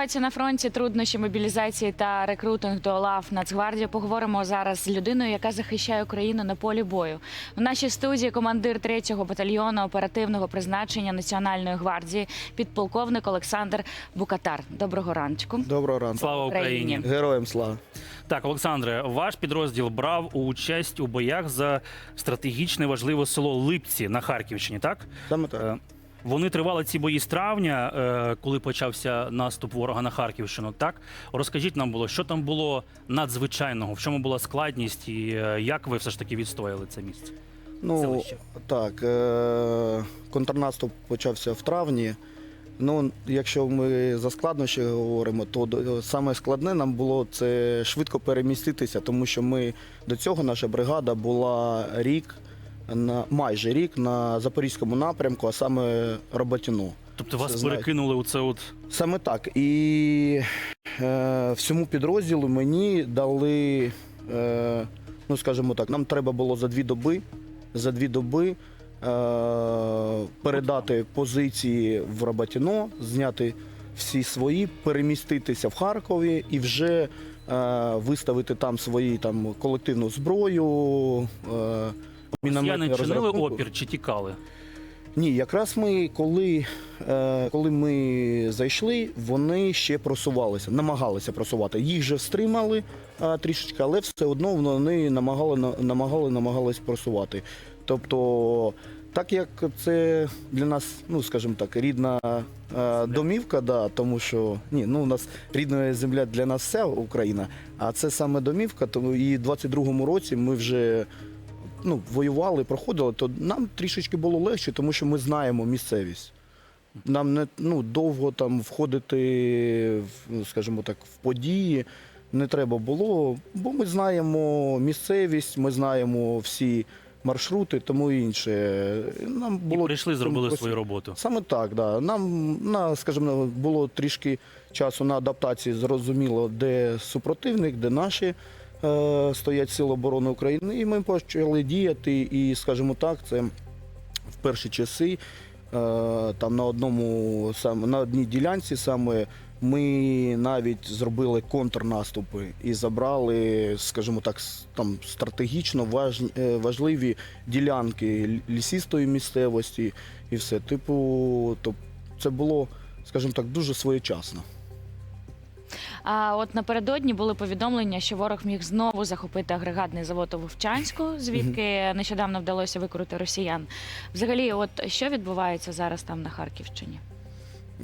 Ситуація на фронті, труднощі мобілізації та рекрутинг до лав Нацгвардії. Поговоримо зараз з людиною, яка захищає Україну на полі бою. В нашій студії командир 3-го батальйону оперативного призначення Національної гвардії, підполковник Олександр Букатар. Доброго раночку. Доброго ранку. Слава Україні. Україні. Героям слава. Так, Олександре, ваш підрозділ брав участь у боях за стратегічне важливе село Липці на Харківщині. Так Саме так. Вони тривали ці бої з травня, е, коли почався наступ ворога на Харківщину. Так розкажіть нам було, що там було надзвичайного, в чому була складність, і е, як ви все ж таки відстояли це місце? Ну селище. так, е- контрнаступ почався в травні. Ну, якщо ми за складнощі говоримо, то саме складне нам було це швидко переміститися, тому що ми до цього наша бригада була рік на майже рік на запорізькому напрямку, а саме Роботіно. Тобто вас Це перекинули у це от Саме так. І е, всьому підрозділу мені дали, е, ну скажімо так, нам треба було за дві доби, за дві доби е, передати позиції в Роботіно, зняти всі свої, переміститися в Харкові і вже е, виставити там свої там колективну зброю. Е, росіяни чинили опір чи тікали? Ні, якраз ми, коли, е, коли ми зайшли, вони ще просувалися, намагалися просувати. Їх же стримали е, трішечки, але все одно вони намагали, на- намагали, намагались просувати. Тобто, так як це для нас, ну скажімо так, рідна е, домівка, да, тому що ні, ну у нас рідна земля для нас вся Україна, а це саме домівка, тому і в 22-му році ми вже ну, воювали, проходили, то нам трішечки було легше, тому що ми знаємо місцевість. Нам не ну, довго там входити, в, ну, скажімо так, в події не треба було, бо ми знаємо місцевість, ми знаємо всі маршрути, тому і інше. Нам І прийшли, зробили тому свою роботу. Саме так, да. Нам на, скажімо, було трішки часу на адаптації, зрозуміло, де супротивник, де наші стоять Сили оборони України. І ми почали діяти. І, скажімо так, це в перші часи. е, Там на одному на одній ділянці саме ми навіть зробили контрнаступи і забрали, скажімо так, там стратегічно е, важливі ділянки лі- лісистої місцевості і все. Типу, то це було, скажімо так, дуже своєчасно. А от напередодні були повідомлення, що ворог міг знову захопити агрегатний завод у Вовчанську, звідки нещодавно вдалося викрути росіян. Взагалі, от що відбувається зараз там на Харківщині?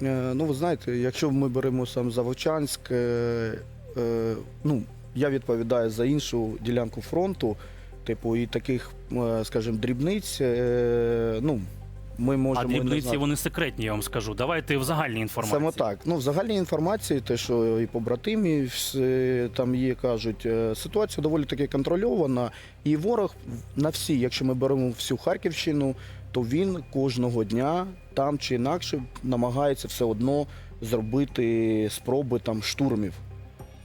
Е, Ну, ви знаєте, якщо ми беремо сам Заводчанськ, е, е, ну, я відповідаю за іншу ділянку фронту, типу, і таких, скажімо, дрібниць, ну, ми можемо. А не дрібниці знати. вони секретні, я вам скажу. Давайте в загальній інформації. Саме так. Ну, в загальній інформації, те, що і побратимі там є, кажуть, е, ситуація доволі таки контрольована. І ворог на всі, якщо ми беремо всю Харківщину, то він кожного дня там чи інакше намагається все одно зробити спроби там штурмів.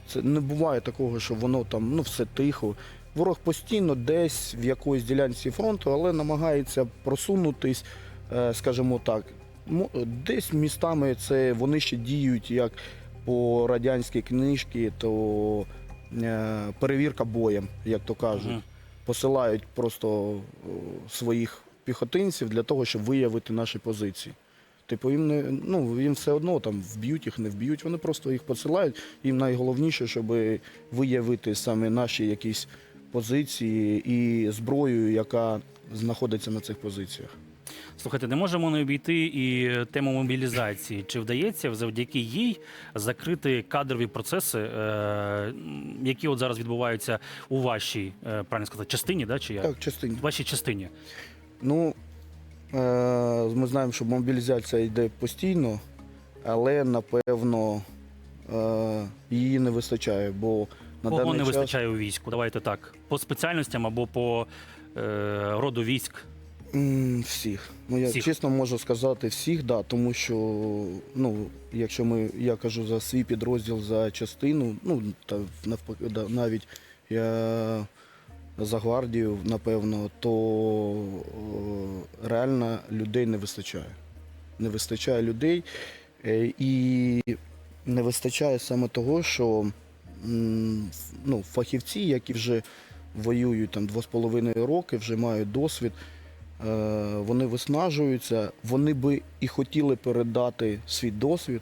Це не буває такого, що воно там ну все тихо. Ворог постійно десь в якоїсь ділянці фронту, але намагається просунутись, скажімо так. Десь містами це вони ще діють як по радянській книжці, то е, перевірка боєм, як то кажуть. Посилають просто своїх піхотинців для того, щоб виявити наші позиції. Типу, їм не ну їм все одно там вб'ють їх, не вб'ють. Вони просто їх посилають. Їм найголовніше, щоб виявити саме наші якісь позиції і зброю, яка знаходиться на цих позиціях. Слухайте, не можемо не обійти і тему мобілізації. Чи вдається завдяки їй закрити кадрові процеси, е, які от зараз відбуваються у вашій е, правильно сказати, частині, да, чи як? Так, частині. В вашій частині? Ну, е, ми знаємо, що мобілізація йде постійно, але напевно е, її не вистачає, бо на Кого даний не час вистачає у війську? Давайте так. По спеціальностям або по е, роду військ. М, всіх. Ну я Всіх. чесно можу сказати всіх, да, тому що ну, якщо ми я кажу за свій підрозділ за частину, ну та навпаки, да, навіть я за гвардію, напевно, то е, реально людей не вистачає. Не вистачає людей. Е, І не вистачає саме того, що м, ну, фахівці, які вже воюють там 2,5 роки, вже мають досвід, вони виснажуються, вони би і хотіли передати свій досвід,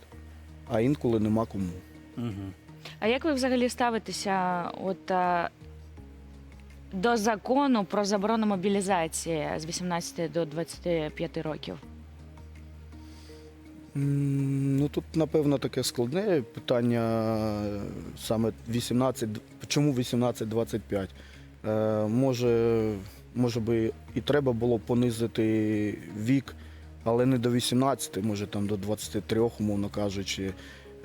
а інколи нема кому. Угу. А як ви взагалі ставитеся от, е, до закону про заборону мобілізації з 18 до 25 років? М, Ну тут, напевно, таке складне питання е, саме 18, чому 18-25? Е, може, може би і треба було понизити вік, але не до 18, може там до 23, умовно кажучи.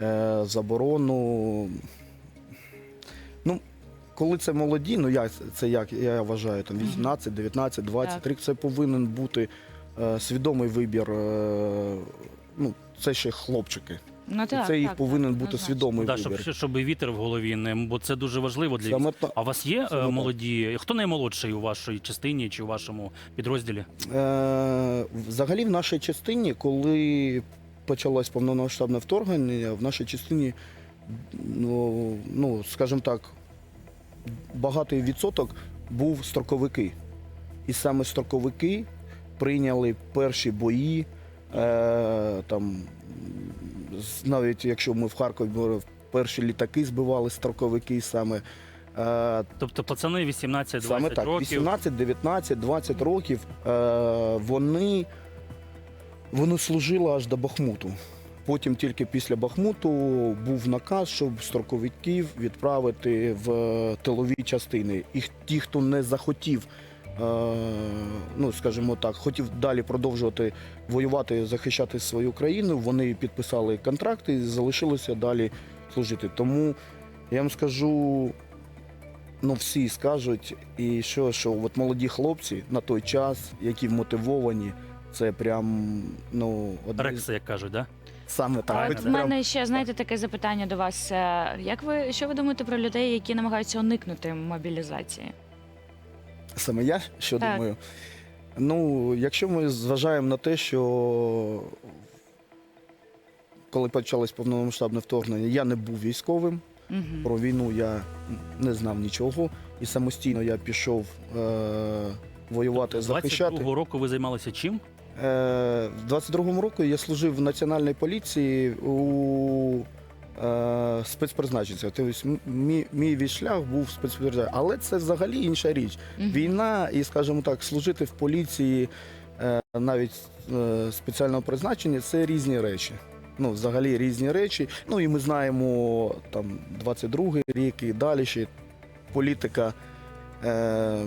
Е, заборону. Ну, коли це молоді, ну я це як я вважаю, там 18, 19, 20 рік, це повинен бути е, свідомий вибір. Е, ну, це ще хлопчики. Ну, І так, це їх так, повинен так, бути однозначно. свідомий Да, щоб, вибір. щоб і вітер в голові не, бо це дуже важливо для Саме військ- та- А у вас є Саме е, так. молоді? Хто наймолодший у вашій частині чи у вашому підрозділі? Е, взагалі, в нашій частині, коли почалось повномасштабне вторгнення, в нашій частині, ну, ну скажімо так, багатий відсоток був строковики. І саме строковики прийняли перші бої. Е, там, навіть якщо ми в Харкові були, перші літаки збивали строковики саме. Е, Тобто пацани 18-20 Саме так, років. 18, 19, 20 років е, вони, вони служили аж до Бахмуту. Потім тільки після Бахмуту був наказ, щоб строковиків відправити в тилові частини. І ті, хто не захотів, ну скажімо так, хотів далі продовжувати воювати, захищати свою країну, вони підписали контракти і залишилися далі служити. Тому я вам скажу, ну всі скажуть, і що, що от молоді хлопці на той час, які мотивовані, це прям ну з- Рекси, як кажуть, да? саме так. от от в мене ще знаєте таке запитання до вас. Е, Як ви що ви думаєте про людей, які намагаються уникнути мобілізації? Саме я що Так. думаю. Ну, якщо ми зважаємо на те, що коли почалось повномасштабне вторгнення, я не був військовим. Угу. Про війну я не знав нічого, і самостійно я пішов е, воювати, З захищати. 22-го року ви займалися чим? Е, В 22-му році я служив в національній поліції у спецпризначенця. Тобто мій, мій від шлях був спецпризначенцем. Але це взагалі інша річ. Війна і, скажімо так, служити в поліції е, навіть е, спеціального призначення це різні речі. Ну, взагалі різні речі. Ну і ми знаємо там 22-й рік і далі ще політика. Е,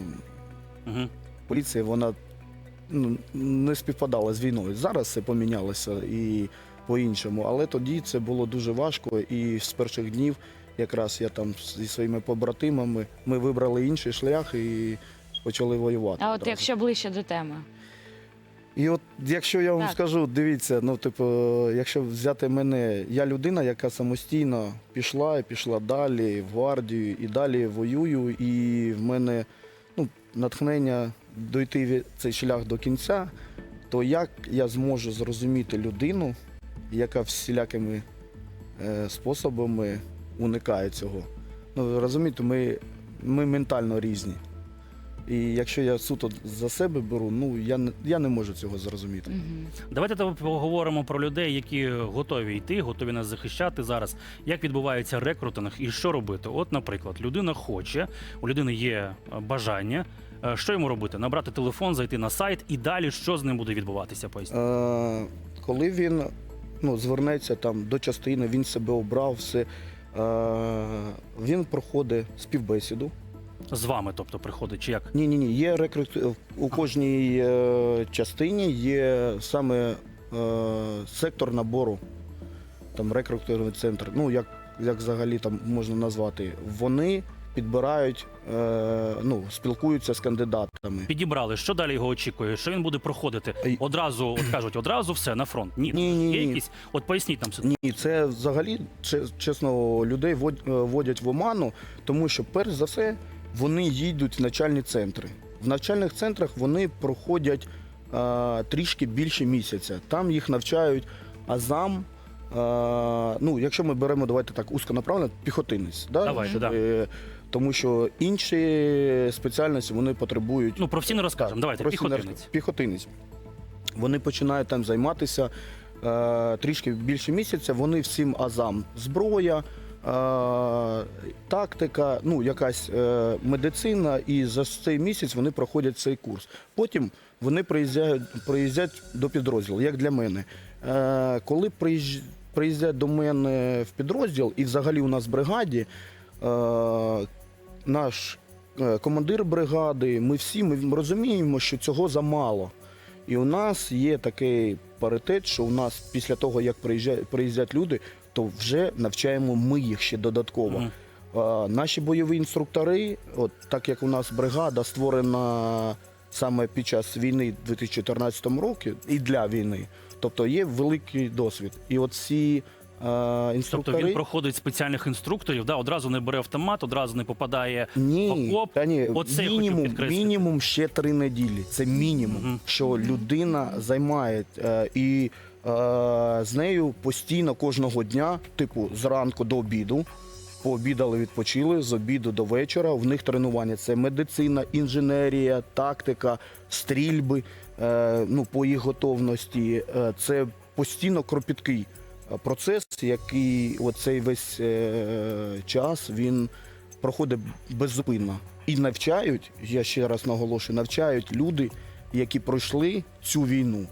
Угу. поліція вона ну, не співпадала з війною. Зараз все помінялося і по-іншому. Але тоді це було дуже важко. І з перших днів якраз я там зі своїми побратимами ми вибрали інший шлях і почали воювати. А от одразу. якщо ближче до теми, І от якщо я вам Так. скажу, дивіться, ну типу, якщо взяти мене, я людина, яка самостійно пішла і пішла далі в гвардію і далі воюю, і в мене ну, натхнення дойти цей шлях до кінця, то як я зможу зрозуміти людину, яка всілякими е, способами уникає цього? Ну, розумієте, ми, ми ментально різні. І якщо я суто за себе беру, ну я не я не можу цього зрозуміти. Давайте поговоримо про людей, які готові йти, готові нас захищати зараз. Як відбувається рекрутинг і що робити? От, наприклад, людина хоче, у людини є е, бажання. Е, Що йому робити? Набрати телефон, зайти на сайт і далі що з ним буде відбуватися? Поясніть. Е, коли він ну, звернеться там до частини, він себе обрав, все, е, він проходить співбесіду. З вами, тобто, приходить чи як? Ні, ні, ні. Є рекрут у кожній е, частині є саме е, сектор набору, там рекрутинговий центр. Ну як, як взагалі там можна назвати. Вони підбирають, е, ну, спілкуються з кандидатами. Підібрали, що далі його очікує? Що він буде проходити? Одразу, от кажуть, одразу все на фронт. Ні, Ні, ні, є ні. якісь. От поясніть нам ситуацію. Ні, це взагалі че- чесно людей вод- е, вводять в оману, тому що перш за все вони їдуть в навчальні центри. В навчальних центрах вони проходять е, трішки більше місяця. Там їх навчають азам, ну, якщо ми беремо, давайте так, узконаправлено, піхотинець. Да? Давайте, да. Е, Тому що інші спеціальності вони потребують Ну, професійно розкажемо. Давайте, піхотинець. піхотинець. Вони починають там займатися е, трішки більше місяця. Вони всім азам зброя, е, тактика, ну якась е, медицина, і за цей місяць вони проходять цей курс. Потім вони приїздять, приїздять до підрозділу, як для мене. Е, коли приїжджають приїздять до мене в підрозділ, і взагалі у нас в бригаді. Е, наш е, командир бригади, ми всі ми розуміємо, що цього замало. І у нас є такий паритет, що у нас після того, як приїздять люди, то вже навчаємо ми їх ще додатково. Е, Наші бойові інструктори, от так як у нас бригада створена саме під час війни 2014 році і для війни, тобто є великий досвід. І от ці е, Тобто він проходить спеціальних інструкторів, да, одразу не бере автомат, одразу не попадає Ні, в окоп. та ні, Оце я мінімум, підкреслити. мінімум ще три неділі. Це мінімум, Мгм. що людина займає е, і е, з нею постійно кожного дня, типу зранку до обіду. Пообідали, відпочили з обіду до вечора. В них тренування це медицина, інженерія, тактика, стрільби. Е, ну, по їх готовності. Е, це постійно кропіткий е, процес, який оцей весь е, час він проходить беззупинно. І навчають, я ще раз наголошую, навчають люди, які пройшли цю війну.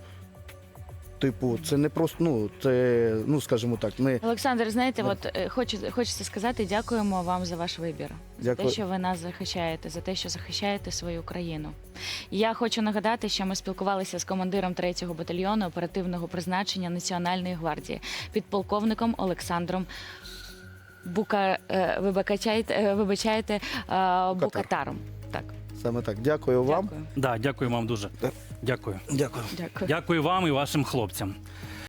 Типу, це не просто, ну, це, ну, скажімо так, не Олександр, знаєте, от е, хочу, хочеться сказати, дякуємо вам за ваш вибір. За Дякую. те, що ви нас захищаєте, за те, що захищаєте свою країну. Я хочу нагадати, що ми спілкувалися з командиром 3-го батальйону оперативного призначення Національної гвардії, підполковником Олександром Бука... е, вибачайте, е, вибачайте, е, Букатаром. Так, саме так. Дякую вам. дякую. Да, дякую вам дуже. Дякую. Дякую. Дякую. Дякую вам і вашим хлопцям.